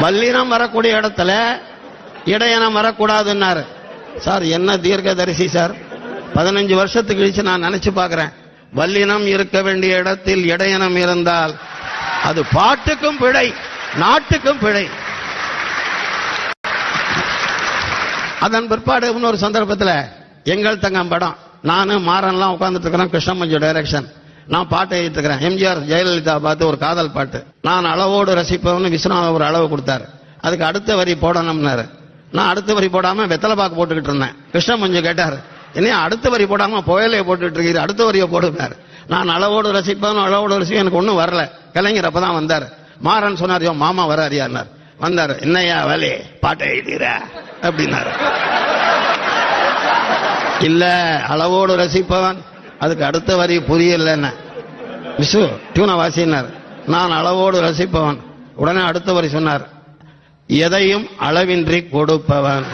வல்லினம் வரக்கூடிய இடத்துல இடையனம் வரக்கூடாதுன்னாரு. சார் என்ன தீர்க்கதரிசி சார்? பதினஞ்சு வருஷத்துக்கு கழிச்சு நான் நினைச்சு பார்க்கிறேன். வல்லினம் இருக்க வேண்டிய இடத்தில் இடையனம் இருந்தால் அது பாட்டுக்கும் பிழை நாட்டுக்கும் பிழை. அதன் பிற்பாடு இன்னொரு சந்தர்ப்பத்தில் எங்கள் தங்கம் படம். நானும் மாறன்லாம் உட்காந்துட்டு இருக்கிறேன் கிருஷ்ணமஞ்சு டைரக்ஷன் நான் பாட்டு எழுதிட்டு இருக்கிறேன் எம்ஜிஆர் ஜெயலலிதா பார்த்து ஒரு காதல் பாட்டு. நான் அளவோடு ரசிப்பவன் விஸ்வநாத ஒரு அளவு கொடுத்தாரு. அதுக்கு அடுத்த வரி போடணும்னாரு. நான் அடுத்த வரி போடாம வெத்தலை பாக்கு போட்டுக்கிட்டு இருந்தேன். கிருஷ்ணன் கொஞ்சம் கேட்டாரு என்ன அடுத்த வரி போடாம புயலையை போட்டுட்டு இருக்கீங்க அடுத்த வரியை போடுனாரு நான் அளவோடு ரசிப்பவன் அளவோடு ரசிப்பேன் எனக்கு ஒன்றும் வரல. கலைஞர் அப்பதான் வந்தார். மாறன் சொன்னார் "யோ, மாமா வராரியார் வந்தார் என்னையா வேலையே பாட்டை எழுதிற? அப்படின்னாரு. இல்ல அளவோடு ரசிப்பவன் அதுக்கு அடுத்த வரி புரியலன்னு. விசு டியூனை வாசினார். நான் அளவோடு ரசிப்பவன். உடனே அடுத்த வரி சொன்னார். எதையும் அளவின்றி கொடுப்பவன்.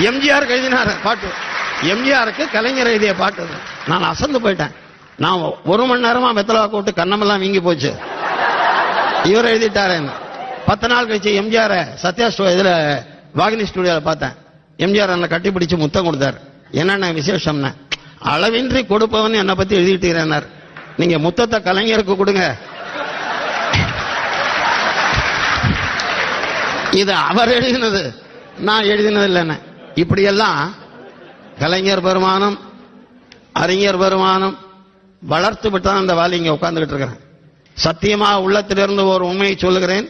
எம்ஜிஆர் எழுதினார் பாட்டு. எம்ஜிஆருக்கு கலைஞர் எழுதிய பாட்டு நான் அசந்து போயிட்டேன். நான் ஒரு மணி நேரமா மெத்தலா கூட்டு கண்ணமெல்லாம் வீங்கி போச்சு. இவர் எழுதிட்டாரு பத்து நாள் கழிச்சு எம்ஜிஆர் சத்யா ஸ்டோ இதுல வாகினி ஸ்டுடியோல பார்த்தேன். எம்ஜிஆர் என்னை கட்டி பிடிச்சு முத்தம் கொடுத்தார். என்னென்ன விசேஷம்னா. அளவின்றி கொடுப்பவன் என்னை பத்தி எழுதிட்டீரன்னார் நீங்க முத்தத்தை கலைஞருக்கு கொடுங்க. இது அவர் எழுதினது. நான் எழுதினது இல்லைன்னு இப்படியெல்லாம் கலைஞர் பெருமானம் அறிஞர் பெருமானம் வளர்த்து விட்டு தான் வாலி இங்க உட்கார்ந்துகிட்டு இருக்கிறேன். சத்தியமா உள்ளத்திலிருந்து ஒரு உண்மையை சொல்லுகிறேன்.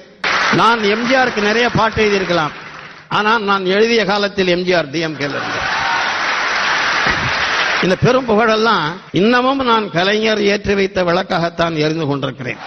நான் எம்ஜிஆருக்கு நிறைய பாட்டு எழுதியிருக்கலாம். ஆனால் நான் எழுதிய காலத்தில் எம்ஜிஆர் டிஎம்கே இருந்தார் இந்த பெரும் புகழெல்லாம் இன்னமும் நான் கலைஞர் ஏற்றி வைத்த விளக்காகத்தான் எரிந்து கொண்டிருக்கிறேன்.